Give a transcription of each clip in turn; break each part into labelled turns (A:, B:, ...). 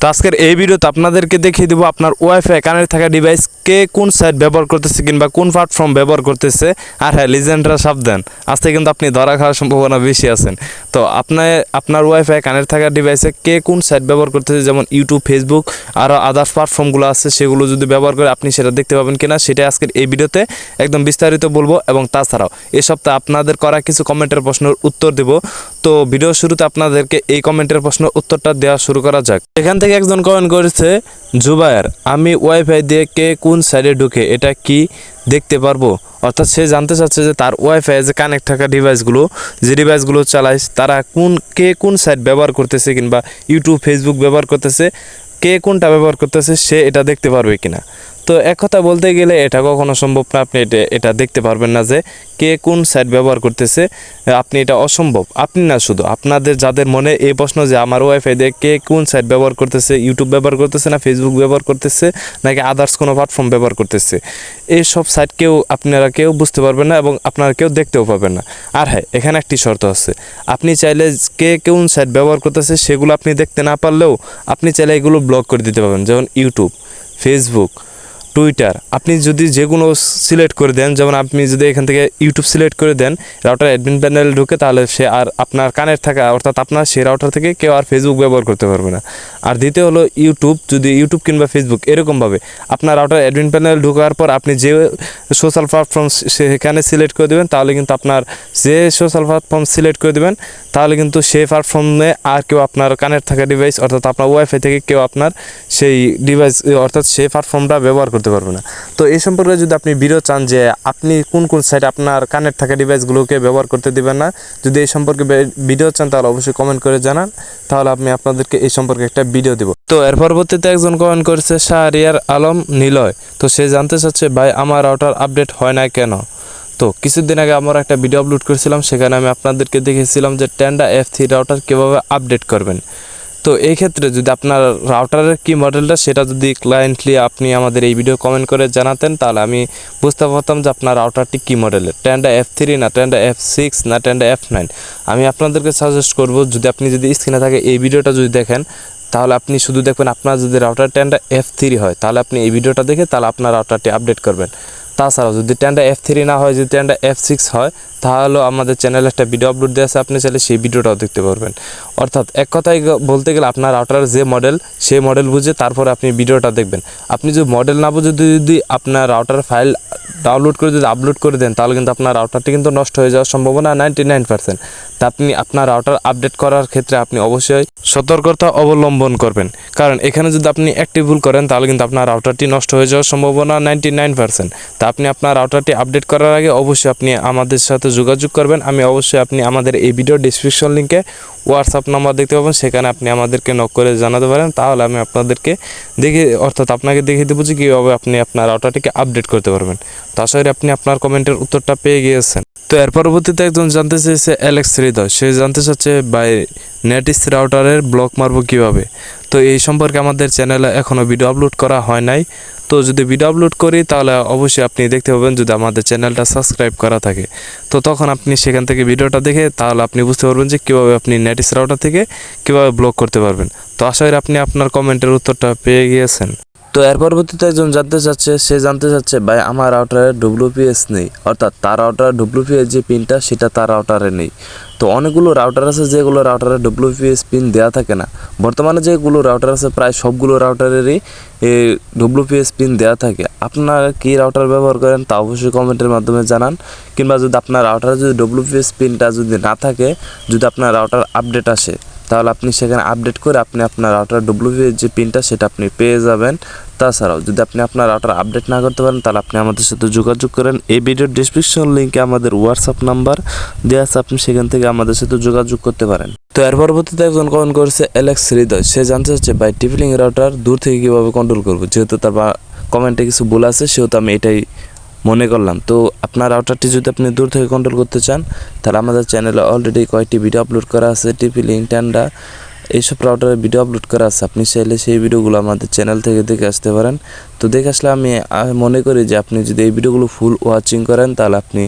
A: তো আজকের এই ভিডিওতে আপনাদেরকে দেখিয়ে দেবো আপনার ওয়াইফাই কানের থাকা ডিভাইস কে কোন সাইট ব্যবহার করতেছে কিংবা কোন প্ল্যাটফর্ম ব্যবহার করতেছে। আর হ্যাঁ লিজেন্ডরা সাবধান। আজকে কিন্তু আপনি ধরা খাওয়ার সম্ভাবনা বেশি আছেন। তো আপনার আপনার ওয়াইফাই কানের থাকা ডিভাইসে কে কোন সাইট ব্যবহার করতেছে, যেমন ইউটিউব ফেসবুক আরও আদার্স প্ল্যাটফর্মগুলো আছে, সেগুলো যদি ব্যবহার করে আপনি সেটা দেখতে পাবেন কিনা সেটা আজকের এই ভিডিওতে একদম বিস্তারিত বলব। এবং তাছাড়াও, এই সপ্তাহে আপনাদের করা কিছু কমেন্টের প্রশ্নের উত্তর দেব। তো ভিডিও শুরুতে আপনাদেরকে এই কমেন্টের প্রশ্নের উত্তরটা দেওয়া শুরু করা যাক। এখান থেকে একজন কমেন্ট করেছে, জুবায়ের, আমি ওয়াইফাই দিয়ে কে কোন সাইডে ঢুকে, এটা কি দেখতে পারব? অর্থাৎ সে জানতে চাচ্ছে যে তার ওয়াইফাই যে কানেক্ট থাকা ডিভাইসগুলো যে ডিভাইসগুলো চালায়, তারা কোন, কে কোন সাইট ব্যবহার করতেছে কিংবা ইউটিউব ফেসবুক ব্যবহার করতেছে, কে কোনটা ব্যবহার করতেছে, সে এটা দেখতে পারবে কিনা? তো এক কথা বলতে গেলে এটা কখনো সম্ভব না, আপনি এটা এটা দেখতে পারবেন না যে কে কোন সাইট ব্যবহার করতেছে, আপনি এটা অসম্ভব। আপনি না শুধু, আপনাদের যাদের মনে এই প্রশ্ন যে আমার ওয়াইফাই দিয়ে কে কোন সাইট ব্যবহার করতেছে ইউটিউব ব্যবহার করতেছে না ফেসবুক ব্যবহার করতেছে, নাকি আদার্স কোনো প্ল্যাটফর্ম ব্যবহার করতেছে, এই সব সাইট কেউ, আপনারা কেউ বুঝতে পারবেন না এবং আপনারা কেউ দেখতেও পাবেন না। আর হ্যাঁ এখানে একটি শর্ত আছে, আপনি চাইলে কে কোন সাইট ব্যবহার করতেছে সেগুলো আপনি দেখতে না পারলেও আপনি চাইলে এগুলো ব্লক করে দিতে পারবেন, যেমন ইউটিউব ফেসবুক টুইটার আপনি যদি যে কোনো সিলেক্ট করে দেন, যেমন আপনি যদি এখান থেকে ইউটিউব সিলেক্ট করে দেন রাউটার অ্যাডমিন প্যানেল ঢুকে তাহলে সে আর আপনার কানের থাকা, অর্থাৎ আপনার সেই রাউটার থেকে কেউ আর ফেসবুক ব্যবহার করতে পারবে না। আর দ্বিতীয় হলো ইউটিউব যদি ইউটিউব কিংবা ফেসবুক এরকমভাবে আপনার রাউটার অ্যাডমিন প্যানেল ঢোকার পর আপনি যে সোশ্যাল প্ল্যাটফর্ম সেখানে সিলেক্ট করে দেবেন, তাহলে কিন্তু আপনার যে সোশ্যাল প্ল্যাটফর্ম সিলেক্ট করে দেবেন, তাহলে কিন্তু সেই প্ল্যাটফর্মে আর কেউ আপনার কানের থাকা ডিভাইস অর্থাৎ আপনার ওয়াইফাই থেকে কেউ আপনার সেই ডিভাইস অর্থাৎ সেই প্ল্যাটফর্মটা ব্যবহার করতে পারবে না। তো এই সম্পর্কে যদি আপনি ভিডিও চান যে আপনি কোন কোন সাইট আপনার কানেক্ট থাকা ডিভাইসগুলোকে ব্যবহার করতে দিবেন না, যদি এই সম্পর্কে ভিডিও চান তাহলে অবশ্যই কমেন্ট করে জানান, তাহলে আমি আপনাদেরকে এই সম্পর্কে একটা ভিডিও দেব। তো এর পরবর্তীতে একজন কমেন্ট করেছে, শাহরিয়ার আলম নিলয়। তো সে জানতে চাচ্ছে, ভাই, আমার রাউটার আপডেট হয় না কেন? তো কিছুদিন আগে আমরা একটা ভিডিও আপলোড করেছিলাম, সেখানে আমি আপনাদেরকে দেখেছিলাম যে টেন্ডা এফ থ্রি রাউটার কীভাবে আপডেট করবেন। তো এই ক্ষেত্রে যদি আপনার রাউটারের কি মডেলটা সেটা যদি ক্লায়েন্টলি আপনি আমাদের এই ভিডিও কমেন্ট করে জানাতেন, তাহলে আমি বুঝতে পারতাম যে আপনার রাউটারটি কী মডেলের টেন্ডা এফ থ্রি না টেন্ডা এফ সিক্স না টেন্ডা এফ নাইন আমি আপনাদেরকে সাজেস্ট করব, যদি আপনি যদি স্ক্রিনে থাকে এই ভিডিওটা যদি দেখেন, তাহলে আপনি শুধু দেখবেন আপনার যদি রাউটার টেন্ডা এফ থ্রি হয়, তাহলে আপনি এই ভিডিওটা দেখে তাহলে আপনার রাউটারটি আপডেট করবেন। তাছাড়াও যদি টেন্ডা এফ থ্রি না হয়, যদি টেন্ডা এফ সিক্স হয়, তাহলেও আমাদের চ্যানেলে একটা ভিডিও আপলোড দেওয়া আছে, আপনি চাইলে সেই ভিডিওটাও দেখতে পারবেন। অর্থাৎ এক কথায় বলতে গেলে আপনার রাউটারের যে মডেল সেই মডেল বুঝে তারপরে আপনি ভিডিওটা দেখবেন। আপনি যদি মডেল না বুঝে যদি যদি আপনার রাউটার ফাইল ডাউনলোড করে যদি আপলোড করে দেন, তাহলে কিন্তু আপনার রাউটারটি কিন্তু নষ্ট হয়ে যাওয়ার সম্ভাবনা নাইনটি নাইন পার্সেন্ট তা আপনি আপনার রাউটার আপডেট করার ক্ষেত্রে আপনি অবশ্যই সতর্কতা অবলম্বন করবেন। কারণ এখানে যদি আপনি একটি ভুল করেন, তাহলে কিন্তু আপনার রাউটারটি নষ্ট হয়ে যাওয়ার সম্ভাবনা নাইনটি নাইন পার্সেন্ট তা আপনি আপনার রাউটারটি আপডেট করার আগে অবশ্যই আপনি আমাদের সাথে যোগাযোগ করবেন। আমি অবশ্যই আপনি আমাদের এই ভিডিও ডিসক্রিপশন লিঙ্কে হোয়াটসঅ্যাপ নাম্বার দেখতে পাবেন, সেখানে আপনি আমাদেরকে নক করে জানাতে পারেন। তাহলে আমি আপনাদেরকে দেখে, অর্থাৎ আপনাকে দেখিয়ে দেবো যে কীভাবে আপনি আপনার রাউটারটিকে আপডেট করতে পারবেন। তো আপনি আপনার কমেন্টের উত্তরটা পেয়ে গিয়েছেন। তো এর পরবর্তীতে একজন জানতে চেয়েছে অ্যালেক্স হৃদয় সে জানতে চাচ্ছে বাই নেটিস রাউটারের ব্লক মারবো কীভাবে? তো এই সম্পর্কে আমাদের চ্যানেলে এখনও ভিডিও আপলোড করা হয় নাই। তো যদি ভিডিও আপলোড করি, তাহলে অবশ্যই আপনি দেখতে পাবেন যদি আমাদের চ্যানেলটা সাবস্ক্রাইব করা থাকে। তো তখন আপনি সেখান থেকে ভিডিওটা দেখে, তাহলে আপনি বুঝতে পারবেন যে কীভাবে আপনি নেটিস রাউটার থেকে কীভাবে ব্লক করতে পারবেন। তো আশা করি আপনি আপনার কমেন্টের উত্তরটা পেয়ে গিয়েছেন। তো এর পরবর্তীতে একজন জানতে চাচ্ছে, সে জানতে চাচ্ছে, ভাই, আমার রাউটারে ডব্লিউপিএস নেই। অর্থাৎ তার রাউটারে ডব্লিউপিএস যে পিনটা সেটা তার রাউটারে নেই। তো অনেকগুলো রাউটার আছে, যেগুলো রাউটারে ডব্লিউপিএস পিন দেওয়া থাকে না। বর্তমানে যেগুলো রাউটার আছে, প্রায় সবগুলো রাউটারেরই ডব্লিউপিএস পিন দেওয়া থাকে। আপনারা কী রাউটার ব্যবহার করেন, তা অবশ্যই কমেন্টের মাধ্যমে জানান। কিংবা যদি আপনার রাউটারে যদি ডব্লিউপিএস পিনটা যদি না থাকে, যদি আপনার রাউটার আপডেট আসে তাহলে আপনি সেখানে আপডেট করে আপনি আপনার রাউটার ডব্লিউপিএস যে পিনটা সেটা আপনি পেয়ে যাবেন। তাছাড়াও যদি আপনি আপনার রাউটার আপডেট না করতে পারেন, তাহলে আপনি আমাদের সাথে যোগাযোগ করেন। এই ভিডিওর ডিসক্রিপশন লিঙ্কে আমাদের হোয়াটসঅ্যাপ নাম্বার দেওয়া আছে, আপনি সেখান থেকে আমাদের সাথে যোগাযোগ করতে পারেন। তো এর পরবর্তীতে একজন কমেন্ট করেছে অ্যালেক্স হৃদয়। সে জানতে চাচ্ছে বাই টিপিলিং রাউটার দূর থেকে কীভাবে কন্ট্রোল করব? যেহেতু তার কমেন্টে কিছু ভুল আছে, সেহেতু আমি এটাই মনে করলাম। তো আপনার রাউটারটি যদি আপনি দূর থেকে কন্ট্রোল করতে চান, তাহলে আমাদের চ্যানেলে অলরেডি কয়েকটি ভিডিও আপলোড করা আছে টিপি লিঙ্ক ট্যান্ডা এইসব রাউটারের ভিডিও আপলোড করা আছে। আপনি চাইলে সেই ভিডিওগুলো আমাদের চ্যানেল থেকে দেখে আসতে পারেন। তো দেখে আসলে আমি মনে করি যে আপনি যদি এই ভিডিওগুলো ফুল ওয়াচিং করেন, তাহলে আপনি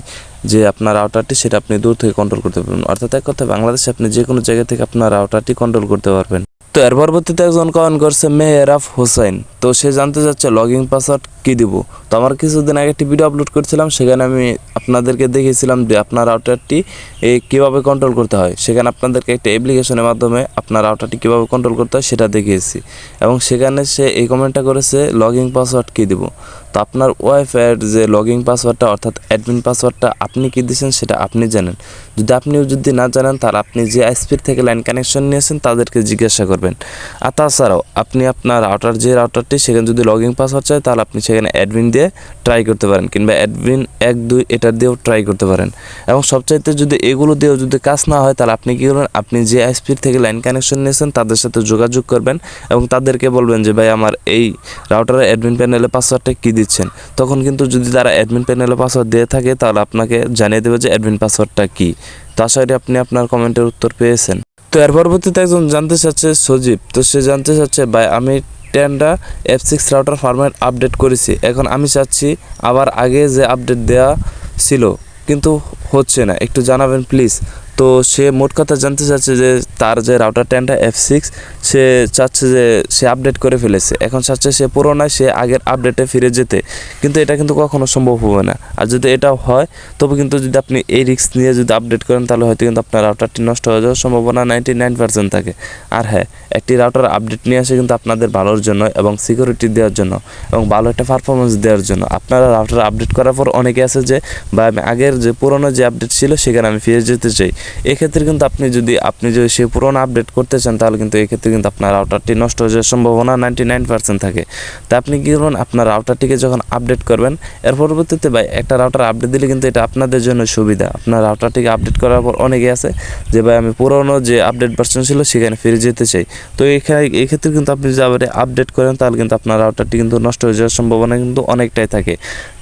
A: যে আপনার রাউটারটি সেটা আপনি দূর থেকে কন্ট্রোল করতে পারবেন। অর্থাৎ এক কথা বাংলাদেশে আপনি যে কোনো জায়গা থেকে আপনার রাউটারটি কন্ট্রোল করতে পারবেন। তো এর পরবর্তীতে একজন কমেন্ট করছে মেহরাফ হোসেন তো সে জানতে চাচ্ছে লগিং পাসওয়ার্ড কী দিব? তো আমার কিছুদিন আগে একটি ভিডিও আপলোড করেছিলাম, সেখানে আমি আপনাদেরকে দেখিয়েছিলাম যে আপনার রাউটারটি কীভাবে কন্ট্রোল করতে হয়। সেখানে আপনাদেরকে একটা অ্যাপ্লিকেশনের মাধ্যমে আপনার রাউটারটি কীভাবে কন্ট্রোল করতে হয় সেটা দেখিয়েছি। এবং সেখানে সে এই কমেন্টটা করেছে লগিং পাসওয়ার্ড কী দিব? তো আপনার ওয়াইফাইয়ের যে লগইন পাসওয়ার্ডটা অর্থাৎ অ্যাডমিন পাসওয়ার্ডটা আপনি কী দিয়েছেন সেটা আপনি জানেন। যদি আপনিও যদি না জানেন, তাহলে আপনি যে আইসপির থেকে লাইন কানেকশন নিয়েছেন তাদেরকে জিজ্ঞাসা করবেন। আর তাছাড়াও আপনি আপনার রাউটার যে রাউটারটি সেখানে যদি লগইন পাসওয়ার্ড চায়, তাহলে আপনি সেখানে অ্যাডমিন দিয়ে ট্রাই করতে পারেন, কিংবা অ্যাডমিন এক, দুই এটা দিয়েও ট্রাই করতে পারেন। এবং সবচাইতে যদি এগুলো দিয়েও যদি কাজ না হয়, তাহলে আপনি কী করবেন? আপনি যে আইসপির থেকে লাইন কানেকশন নিয়েছেন, তাদের সাথে যোগাযোগ করবেন এবং তাদেরকে বলবেন যে, ভাই, আমার এই রাউটারের অ্যাডমিন প্যানেলে পাসওয়ার্ডটা কী দিচ্ছেন। তখন কিন্তু যদি তারা অ্যাডমিন প্যানেলে পাসওয়ার্ড দিয়ে থাকে, তাহলে আপনাকে জানিয়ে দেবে যে অ্যাডমিন পাসওয়ার্ডটা কী। তো আশা করি আপনি আপনার কমেন্টের উত্তর পেয়েছেন। তো এর পরবর্তীতে একজন জানতে চাচ্ছে সজীব। তো সে জানতে চাচ্ছে, ভাই, আমি Tenda F six router format update করেছি। এখন আমি চাচ্ছি আবার আগে যে আপডেট দেওয়া ছিল, কিন্তু হচ্ছে না। একটু জানাবেন প্লিজ তো সে মোট কথা জানতে চাচ্ছে যে তার যে রাউটার টেনটা এফ সিক্স সে চাচ্ছে যে সে আপডেট করে ফেলেছে। এখন চাচ্ছে সে পুরোনায় সে আগের আপডেটে ফিরে যেতে। কিন্তু এটা কিন্তু কখনো সম্ভব হবে না। আর যদি এটা হয়, তবে কিন্তু যদি আপনি এই রিক্স নিয়ে যদি আপডেট করেন, তাহলে হয়তো কিন্তু আপনার রাউটারটি নষ্ট হয়ে যাওয়ার সম্ভাবনা নাইনটি নাইন পার্সেন্ট থাকে। আর হ্যাঁ একটি রাউটার আপডেট নিয়ে আসে কিন্তু আপনাদের ভালোর জন্য এবং সিকিউরিটি দেওয়ার জন্য এবং ভালো একটা পারফরমেন্স দেওয়ার জন্য। আপনারা রাউটার আপডেট করার পর অনেকে আছে যে বা আমি আগের যে পুরনো যে আপডেট ছিল সেখানে আমি ফিরে যেতে চাই। এক্ষেত্রে কিন্তু আপনি যদি আপনি যদি সে পুরোনো আপডেট করতে চান, তাহলে কিন্তু এক্ষেত্রে কিন্তু আপনার রাউটারটি নষ্ট হয়ে যাওয়ার সম্ভাবনা নাইনটি নাইন পার্সেন্ট থাকে। তা আপনি কী করবেন? আপনার রাউটারটিকে যখন আপডেট করবেন, এর পরবর্তীতে ভাই, একটা রাউটার আপডেট দিলে কিন্তু এটা আপনাদের জন্য সুবিধা। আপনার রাউটারটিকে আপডেট করার পর অনেকে আছে যে, ভাই, আমি পুরোনো যে আপডেট ভার্সন ছিল সেখানে ফিরে যেতে চাই। তো এখানে এই ক্ষেত্রে কিন্তু আপনি যদি আপডেট করেন, তাহলে কিন্তু আপনার রাউটারটি কিন্তু নষ্ট হয়ে যাওয়ার সম্ভাবনা কিন্তু অনেকটাই থাকে।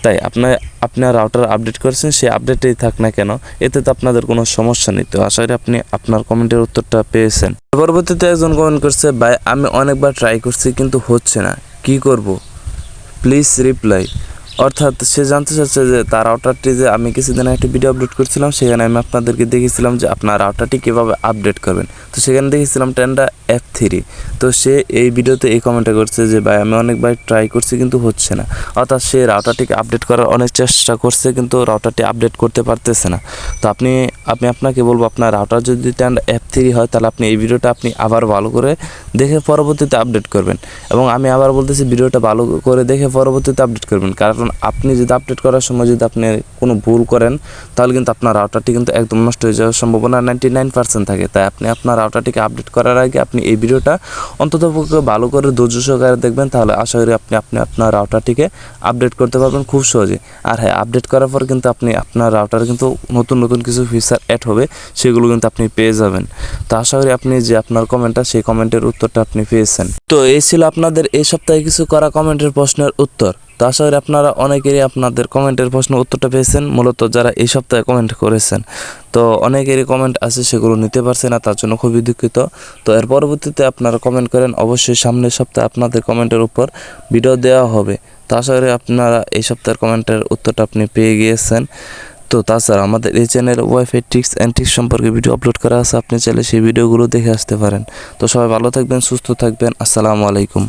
A: তাই আপনার আপনার রাউটার আপডেট করেছেন, সেই আপডেটেই থাক না কেন, এতে তো আপনাদের কোনো সমস্যা নেই। তো আশা করি আপনি আপনার কমেন্টের উত্তরটা পেয়েছেন। পরবর্তীতে একজন কমেন্ট করছে, ভাই, আমি অনেকবার ট্রাই করছি, কিন্তু হচ্ছে না। কি করব? প্লিজ রিপ্লাই অর্থাৎ সে জানতে চাচ্ছে যে, তার রাউটারটি যে আমি কিছুদিন একটি ভিডিও আপলোড করছিলাম, সেখানে আমি আপনাদেরকে দেখেছিলাম যে, আপনার রাউটারটি কীভাবে আপডেট করবেন। তো সেখানে দেখেছিলাম টেনটা এফ থ্রি তো সে এই ভিডিওতে এই কমেন্টটা করছে যে, ভাই, আমি অনেকবার ট্রাই করছি কিন্তু হচ্ছে না। অর্থাৎ সে রাউটারটিকে আপডেট করার অনেক চেষ্টা করছে কিন্তু রাউটারটি আপডেট করতে পারতেছে না। তো আপনি, আমি আপনাকে বলব, আপনার রাউটার যদি টেন এফ থ্রি হয়, তাহলে আপনি এই ভিডিওটা আপনি আবার ভালো করে দেখে পরবর্তীতে আপডেট করবেন। এবং আমি আবার বলতেছি, ভিডিওটা ভালো করে দেখে পরবর্তীতে আপডেট করবেন। কারণ আপনি যদি আপডেট করার সময় যদি আপনি কোনো ভুল করেন, তাহলে কিন্তু আপনার রাউটারটি কিন্তু একদম নষ্ট হয়ে যাওয়ার সম্ভাবনা নাইনটি নাইন পার্সেন্ট থাকে। তাই আপনি আপনার রাউটারটিকে আপডেট করার আগে আপনি এই ভিডিওটা অন্তত ভালো করে ধৈর্য সহকারে দেখবেন, তাহলে আশা করি আপনি আপনি আপনার রাউটারটিকে আপডেট করতে পারবেন খুব সহজে। আর হ্যাঁ আপডেট করার পর কিন্তু আপনি আপনার রাউটারে কিন্তু নতুন নতুন কিছু ফিচার অ্যাড হবে, সেগুলো কিন্তু আপনি পেয়ে যাবেন। তো আশা করি আপনি যে আপনার কমেন্টটা সেই কমেন্টের উত্তরটা আপনি পেয়েছেন। তো এই ছিল আপনাদের এই সপ্তাহে কিছু করা কমেন্টের প্রশ্নের উত্তর। তো আশা করি আপনারা অনেকেরই আপনাদের কমেন্টের প্রশ্ন উত্তরটা পেয়েছেন, মূলত যারা এই সপ্তাহে কমেন্ট করেছেন। তো অনেকেরই কমেন্ট আছে, সেগুলো নিতে পারছে না, তার জন্য খুবই দুঃখিত। তো এর পরবর্তীতে আপনারা কমেন্ট করেন, অবশ্যই সামনের সপ্তাহে আপনাদের কমেন্টের উপর ভিডিও দেওয়া হবে। তো আশা করি আপনারা এই সপ্তাহের কমেন্টের উত্তরটা আপনি পেয়ে গিয়েছেন। তো তাছাড়া আমাদের এই চ্যানেলে ওয়াইফাই ট্রিক্স অ্যান্ড ট্রিক্স সম্পর্কে ভিডিও আপলোড করা আছে, আপনি চাইলে সেই ভিডিওগুলো দেখে আসতে পারেন। তো সবাই ভালো থাকবেন, সুস্থ থাকবেন, আসসালামু আলাইকুম।